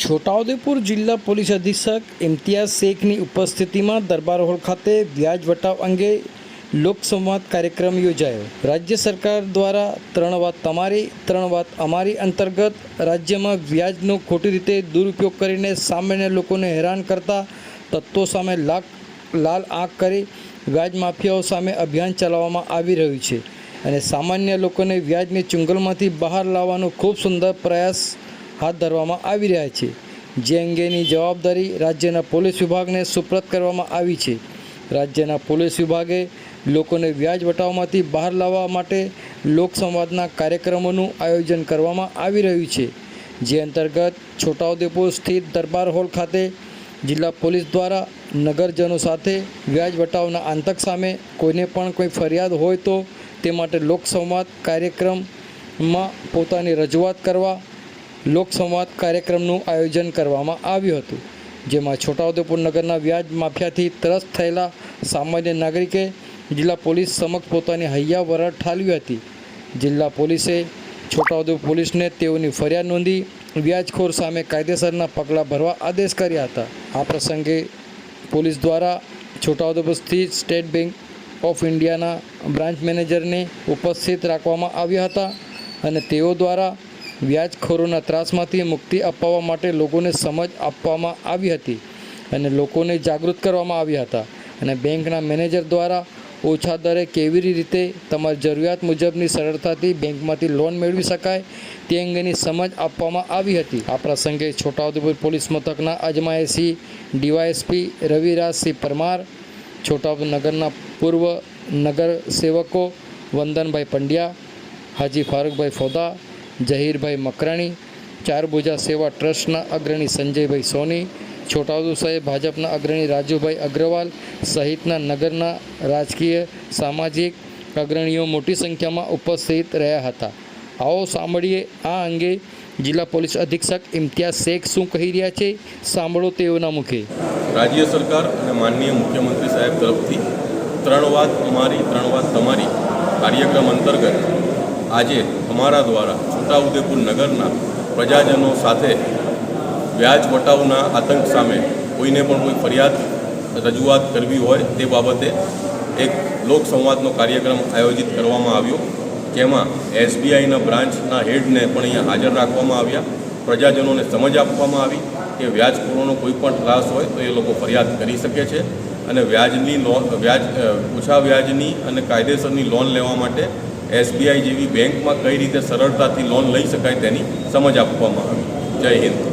છોટાઉદેપુર જિલ્લા પોલીસ અધિક્ષક ઇમ્તિયાઝ શેખની ઉપસ્થિતિમાં દરબાર હોલ ખાતે વ્યાજ વટાવ અંગે લોકસંવાદ કાર્યક્રમ યોજાયો. રાજ્ય સરકાર દ્વારા ત્રણ વાત તમારી, ત્રણ વાત અમારી અંતર્ગત રાજ્યમાં વ્યાજનો ખોટી રીતે દુરુપયોગ કરીને સામાન્ય લોકોને હેરાન કરતા તત્વો સામે લાખ, લાલ આંખ કરી વ્યાજ માફિયાઓ સામે અભિયાન ચલાવવામાં આવી રહ્યું છે અને સામાન્ય લોકોને વ્યાજની ચુંગલમાંથી બહાર લાવવાનો ખૂબ સુંદર પ્રયાસ હાથ ધરવામાં આવી રહ્યા છે. જે અંગેની જવાબદારી રાજ્યના પોલીસ વિભાગને સુપ્રત કરવામાં આવી છે. રાજ્યના પોલીસ વિભાગે લોકોને વ્યાજ વટાવમાંથી બહાર લાવવા માટે લોકસંવાદના કાર્યક્રમોનું આયોજન કરવામાં આવી રહ્યું છે. જે અંતર્ગત છોટાઉદેપુર સ્થિત દરબાર હોલ ખાતે જિલ્લા પોલીસ દ્વારા નગરજનો સાથે વ્યાજ વટાવના આતંક સામે કોઈને પણ કોઈ ફરિયાદ હોય તો તે માટે લોકસંવાદ કાર્યક્રમમાં પોતાની રજૂઆત કરવા લોકસંવાદ કાર્યક્રમનું આયોજન કરવામાં આવ્યું હતું, જેમાં છોટાઉદેપુર નગરના વ્યાજ માફિયાથી ત્રસ્ત થયેલા સામાન્ય નાગરિકે જિલ્લા પોલીસ સમક્ષ પોતાની હૈયા વરાળ ઠાલવી હતી. જિલ્લા પોલીસે છોટાઉદેપુર પોલીસને તેઓની ફરિયાદ નોંધી વ્યાજખોર સામે કાયદેસરના પગલાં ભરવા આદેશ કર્યા હતા. આ પ્રસંગે પોલીસ દ્વારા છોટાઉદેપુર સ્થિત સ્ટેટ બેંક ઓફ ઇન્ડિયાના બ્રાન્ચ મેનેજરને ઉપસ્થિત રાખવામાં આવ્યા હતા અને તેઓ દ્વારા વ્યાજખોરોના ત્રાસમાંથી મુક્તિ અપાવવા માટે લોકોને સમજ આપવામાં આવી હતી અને લોકોને જાગૃત કરવામાં આવ્યા હતા. અને બેંકના મેનેજર દ્વારા ઓછા દરે કેવી રીતે તમારી જરૂરિયાત મુજબની સરળતાથી બેંકમાંથી લોન મેળવી શકાય તે અંગેની સમજ આપવામાં આવી હતી. આ પ્રસંગે છોટાઉદેપુર પોલીસ મથકના અજમાયસી ડીવાયએસપી રવિરાજસિંહ પરમાર, છોટાઉદેપુર નગરના પૂર્વ નગર સેવકો વંદનભાઈ પંડ્યા, હાજી ફારૂકભાઈ ફોદા જહીરભાઈ મકરાણી, ચારભુજા સેવા ટ્રસ્ટના અગ્રણી સંજયભાઈ સોની, છોટાઉદેપુર સાહેબ ભાજપના અગ્રણી રાજુભાઈ અગ્રવાલ સહિતના નગરના રાજકીય, સામાજિક અગ્રણીઓ મોટી સંખ્યામાં ઉપસ્થિત રહ્યા હતા. આવો સાંભળીએ આ અંગે જિલ્લા પોલીસ અધિક્ષક ઇમ્તિયાઝ શેખ શું કહી રહ્યા છે? સાંભળો તેઓના મુખે. રાજ્ય સરકાર અને માનનીય મુખ્યમંત્રી સાહેબ તરફથી ત્રણ વાત અમારી ત્રણ વાત તમારી. કાર્યક્રમ અંતર્ગત આજે અમારા દ્વારા છોટાઉદેપુર નગરના પ્રજાજનો સાથે વ્યાજ વટાવના આતંક સામે કોઈને પણ કોઈ ફરિયાદ રજૂઆત કરવી હોય તે બાબતે એક લોકસંવાદનો કાર્યક્રમ આયોજિત કરવામાં આવ્યો, જેમાં એસબીઆઈના બ્રાન્ચના હેડને પણ અહીંયા હાજર રાખવામાં આવ્યા. પ્રજાજનોને સમજ આપવામાં આવી કે વ્યાજખોરોનો કોઈ પણ ત્રાસ હોય તો એ લોકો ફરિયાદ કરી શકે છે અને વ્યાજની લોન વ્યાજ ઓછા વ્યાજની અને કાયદેસરની લોન લેવા માટે એસબીઆઈ જેવી બેંકમાં કઈ રીતે સરળતાથી લોન લઈ શકાય તેની સમજ આપવામાં આવી. જય હિન્દ.